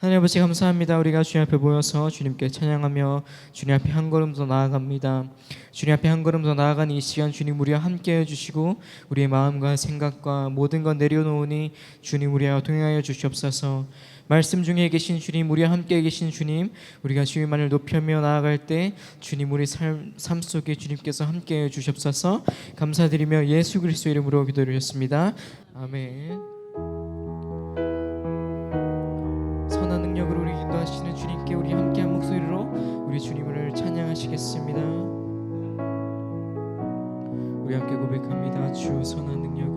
하나님 아버지 감사합니다. 우리가 주님 앞에 모여서 주님께 찬양하며 주님 앞에 한 걸음 더 나아갑니다. 주님 앞에 한 걸음 더 나아가는 이 시간 주님 우리와 함께 해주시고 우리의 마음과 생각과 모든 것 내려놓으니 주님 우리와 동행하여 주시옵소서. 말씀 중에 계신 주님 우리와 함께 계신 주님 우리가 주님만을 높여며 나아갈 때 주님 우리 삶, 삶 속에 주님께서 함께 해 주시옵소서. 감사드리며 예수 그리스도 이름으로 기도드렸습니다. 아멘. 우리 주님을 찬양하시겠습니다. 우리 함께 고백합니다. 주 선한 능력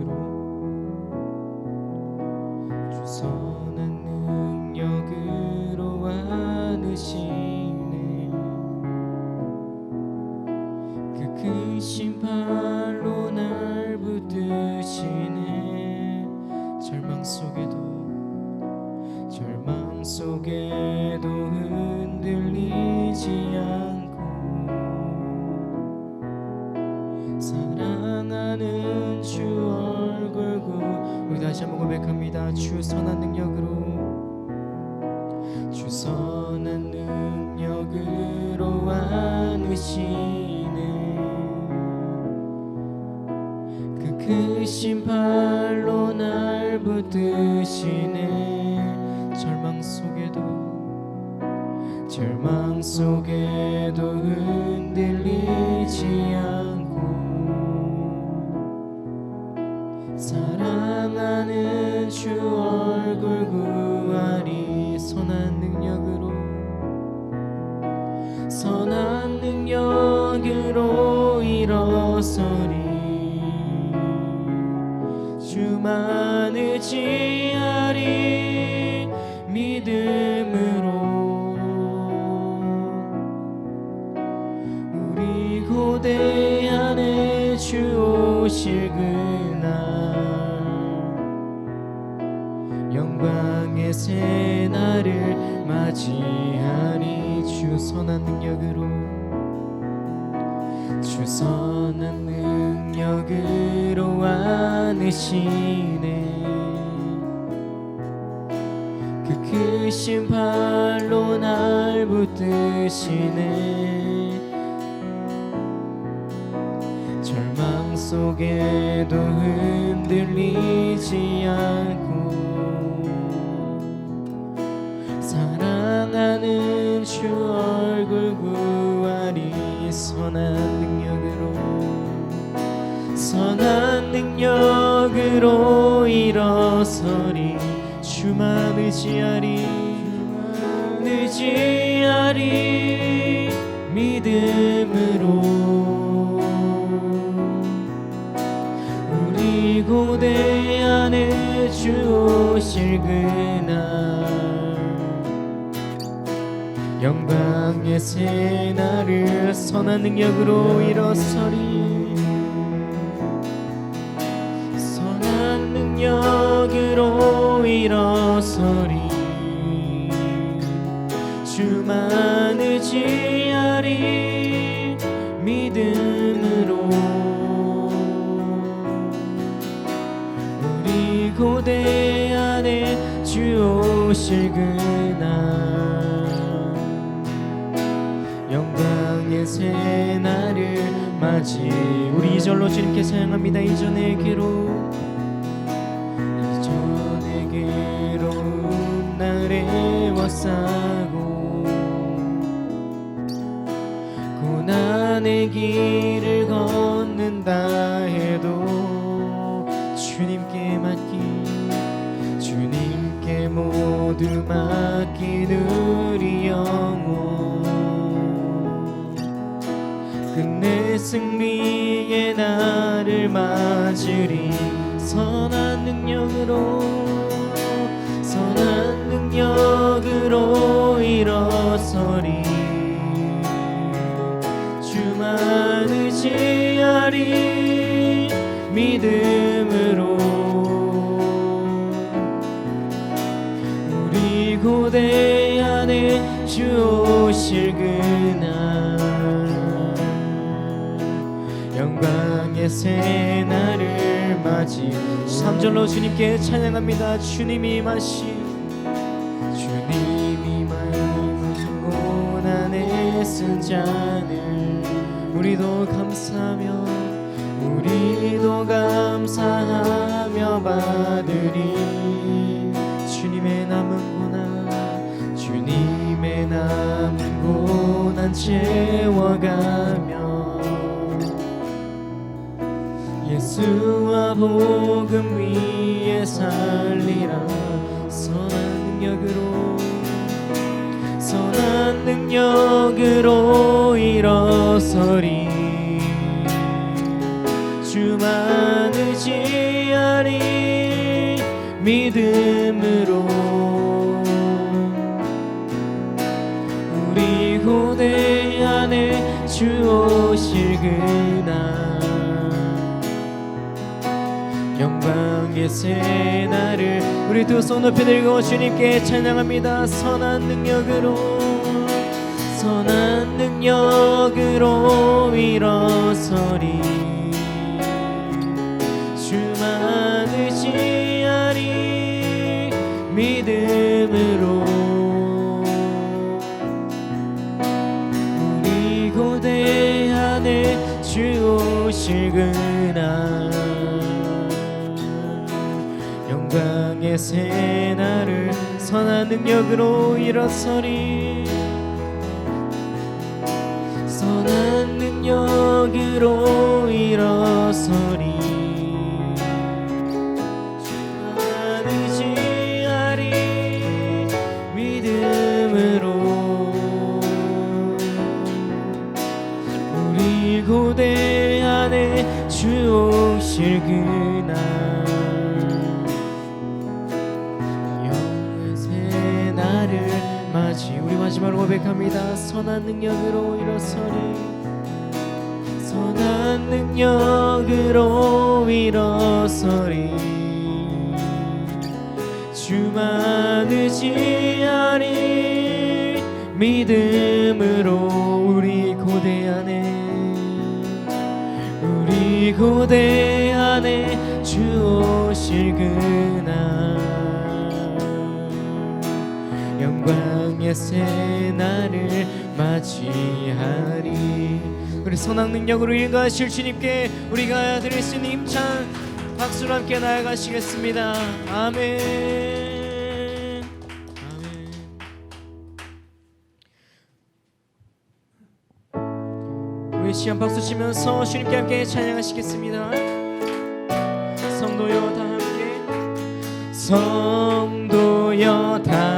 다시 한번 고백합니다. 주 선한 능력으로. 주 선한 능력으로 안으시네. 그 크신 팔로 날 붙드시네. 절망 속에도 절망 속에도 흔들리지 않 사랑하는 주 얼굴 구하리. 선한 능력으로 선한 능력으로 일어서리. 주만 의지 맞이하리 주 선한 능력으로 주 선한 능력으로 안으시네. 그 크신 팔로 날 붙드시네. 절망 속에도 흔들리지 않고 선한 능력으로 선한 능력으로 일어서리. 주만 의지하리 의지하리 믿음으로. 우리 고대 안에 주 오실 그날 영광의 새 날을 선한 능력으로 일어서리. 선한 능력으로 일어서리. 주만 의지하리 믿음으로. 우리 고대 안에 주 오실 그날 새 날을 맞이 우리 이절로 주님께 괴로움 이전의 괴로움 날에 와싸고. 고난의 길을 걷는다 해도 주님께 맡기 주님께 모두 맡긴 우리 영혼 끝내 승리의 날을 맞으리. 선한 능력으로 선한 능력으로 일어서리. 주만 의지하리 믿음으로. 우리 고대 안에 주 오실 그날 영광의 새날을 맞이 3절로 주님께 찬양합니다. 주님이 마시. 주님이 많이 고난에 쓴 잔을 우리도 감사하며 우리도 감사하며 받으리. 주님의 남은 고난 주님의 남은 고난 채워가며 예수와 복음 위에 살리라. 선한 능력으로 선한 능력으로 일어서리. 주만 의지하리 믿음으로. 우리 고대 안에 주 오실 그 날 영광의 새날을 우리 두 손 높이 들고 주님께 찬양합니다. 선한 능력으로 선한 능력으로 일어서리. 주만 의지하리. 믿음 영광의 새 날을 선한 능력으로 일어서리. 선한 능력으로 일어 고백합니다. 선한 능력으로 일어서리. 선한 능력으로 일어서리. 주만 의지하리 믿음으로 우리 고대 안에 우리 고대 안에 주 오실 그 영광의 새 날을 맞이하리. 우리 선한 능력으로 일가하실 주님께 우리가 드릴 수 있는 힘찬 박수로 함께 나아가시겠습니다. 아멘. 아멘. 우리 시간 박수 치면서 주님께 함께 찬양하시겠습니다. 성도여 다 함께. 성도여 다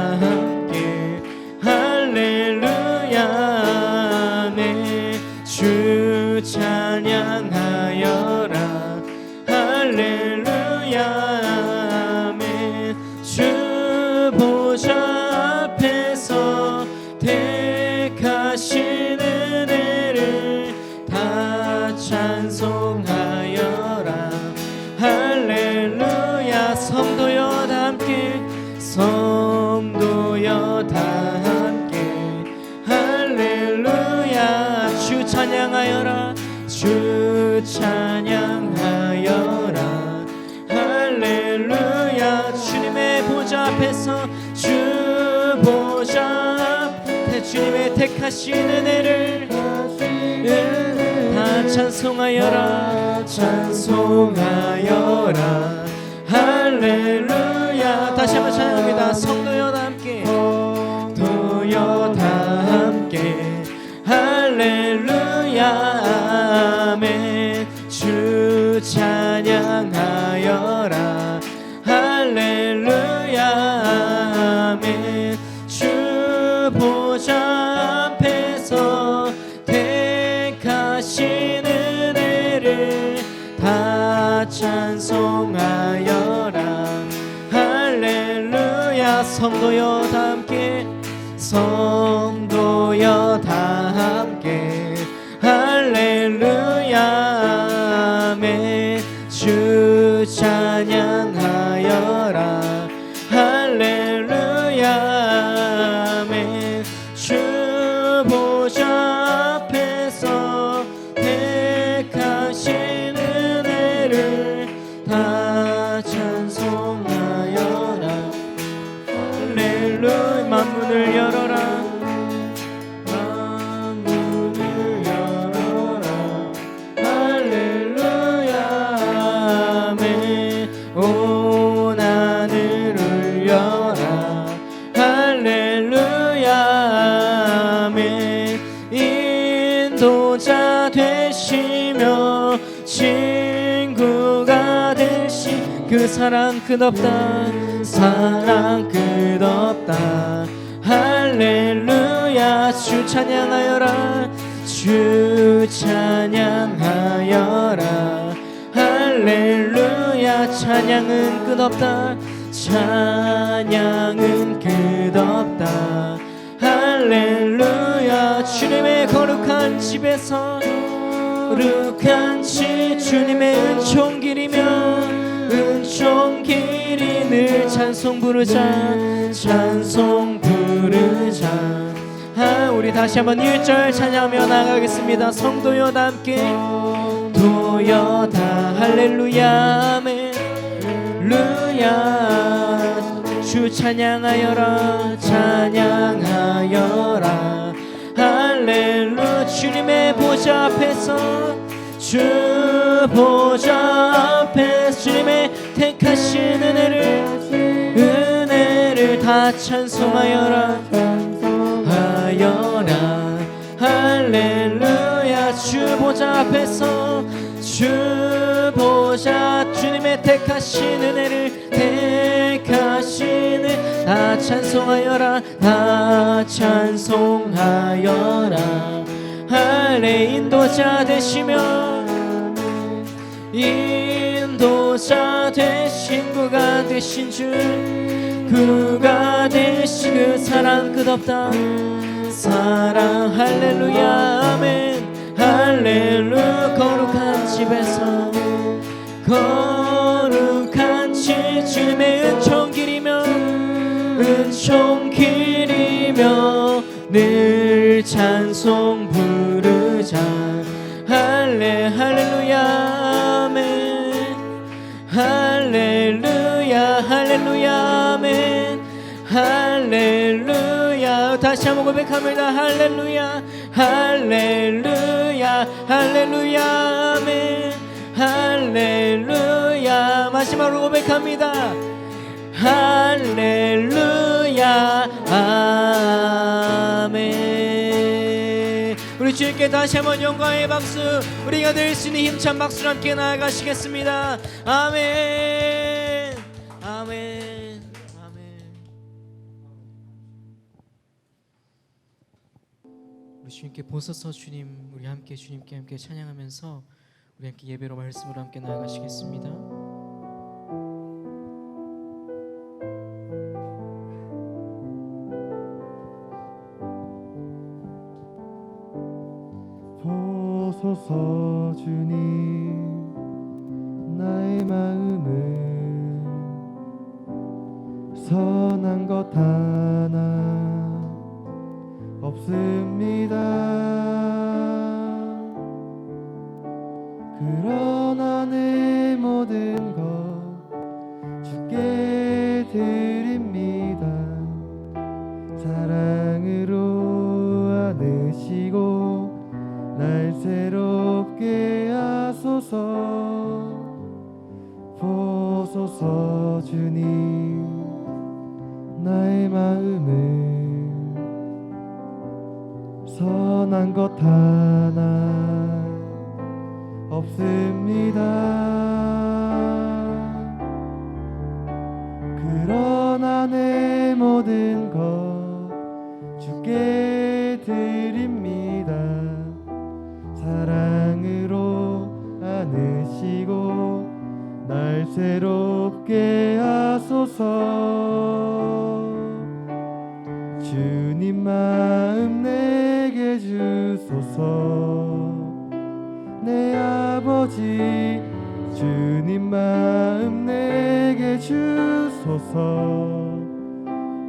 찬양하여라. 할렐루야. 주님의 보좌 앞에서 주 보좌 앞에 주님의 택하신 은혜를 다 찬송하여라. 찬송하여라. 할렐루야. 다시 한번 찬양합니다 성 온 하늘 울려라. 할렐루야 아멘. 인도자 되시며 친구가 되신 그 사랑 끝없다. 사랑 끝없다. 할렐루야 주 찬양하여라. 주 찬양하여라. 할렐루야. 찬양은 끝없다 찬양은 끝없다 할렐루야 주님의 거룩한 집에서 거룩한 집 주님의 은총 길이며 은총 길이 늘 찬송 부르자 찬송 부르자 아, 우리 다시 한번 1절 찬양하며 나가겠습니다 성도여 다 함께 도여 다 할렐루야 아멘 루야. 주 찬양하여라 찬양하여라. 할렐루 주님의 보좌 앞에서 주 보좌 앞에서 주님의 택하신 은혜를 은혜를 다 찬송하여라. 하여라. 할렐루야. 주 보좌 앞에서 주 보좌 주님의 택하신 은혜를 은혜. 다 찬송하여라 다 찬송하여라. 할례 인도자 되시며 인도자 되신 구가 되신 주 그가 되신 그 사랑 끝없다. 사랑 할렐루야 아멘. 할렐루 거룩한 집에서 거룩한 집 주님의 은총 길이며 은총 길이며 늘 찬송 부르자. 할레 할렐루야 아멘. 할렐루야 할렐루야 아멘. 할렐루야. 다시 한번 고백합니다. 할렐루야 할렐루야 할렐루야 아멘. 할렐루야 마지막으로 고백합니다. 할렐루야 아멘. 우리 주님께 다시 한번 영광의 박수. 우리가 늘수 있는 힘찬 박수로 함께 나아가시겠습니다. 아멘 주님께 보소서 주님 우리 함께 주님께 함께 찬양하면서 우리 함께 예배로 말씀으로 함께 나아가시겠습니다. 보소서 주님 안으시고 날 새롭게 하소서. 주님 마음 내게 주소서. 내 아버지 주님 마음 내게 주소서.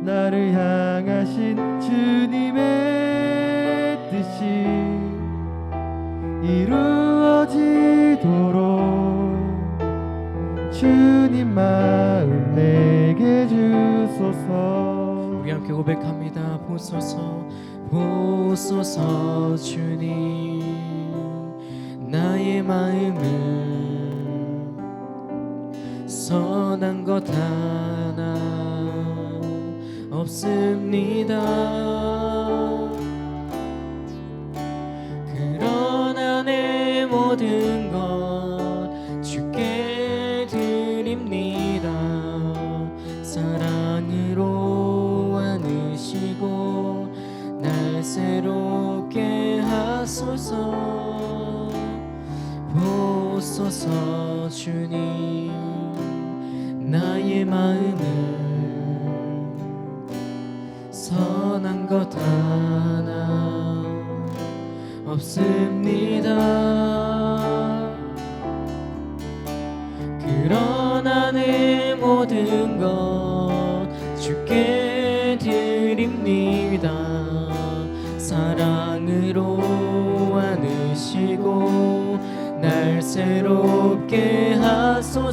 나를 향 주소서. 우리 함께 고백합니다. 보소서 보소서 주님. 나의 마음은 선한 것 하나 없습니다 하소서 보소서 주님. 나의 마음은 선한 것 하나 없습니다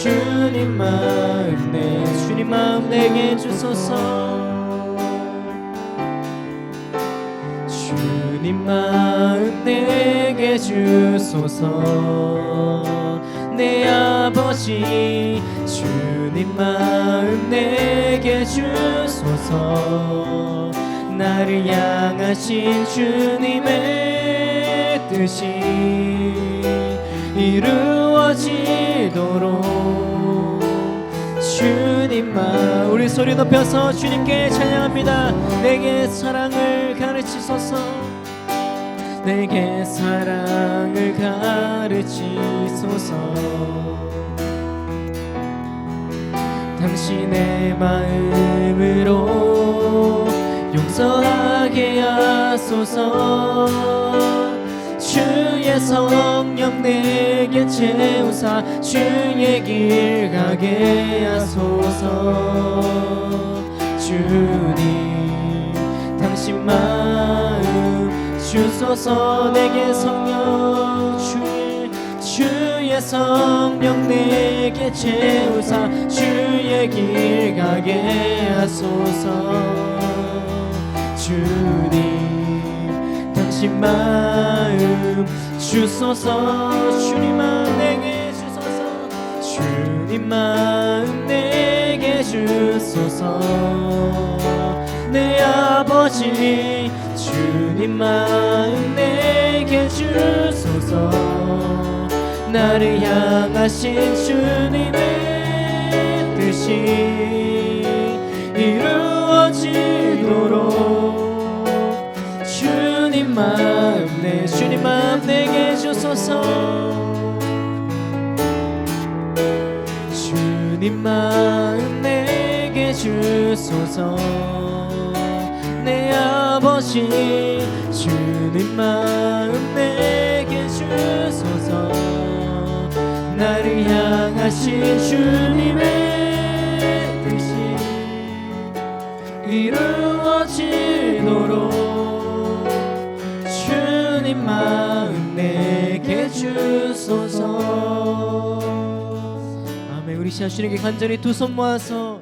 주님 마음 내 주님 마음 내게 주소서. 주님 마음 내게 주소서. 내 아버지 주님 마음 내게 주소서. 나를 향하신 주님의 뜻이 이루어지도록 주님 마음. 우리 소리 높여서 주님께 찬양합니다. 내게 사랑을 가르치소서. 내게 사랑을 가르치소서. 당신의 마음으로 용서하게 하소서 주의 성령 내게 채우사 주의 길 가게 하소서. 주님 당신 마음 주소서 내게 성령 주의 성령 내게 채우사 주의 길 가게 하소서. 주님 당신 마음 주소서. 주님 마음 내게 주소서. 주님 마음 내게 주소서. 내 아버지 주님 마음 내게 주소서. 나를 향하신 주님의 뜻이 이루어지도록 마음 내 주님 마음 내게 주소서. 주님 마음 내게 주소서. 내 아버지 주님 마음 내게 주소서. 나를 향하신 주님의 마음 내게 주소서. 아멘. 우리 주님께 간절히 두 손 모아서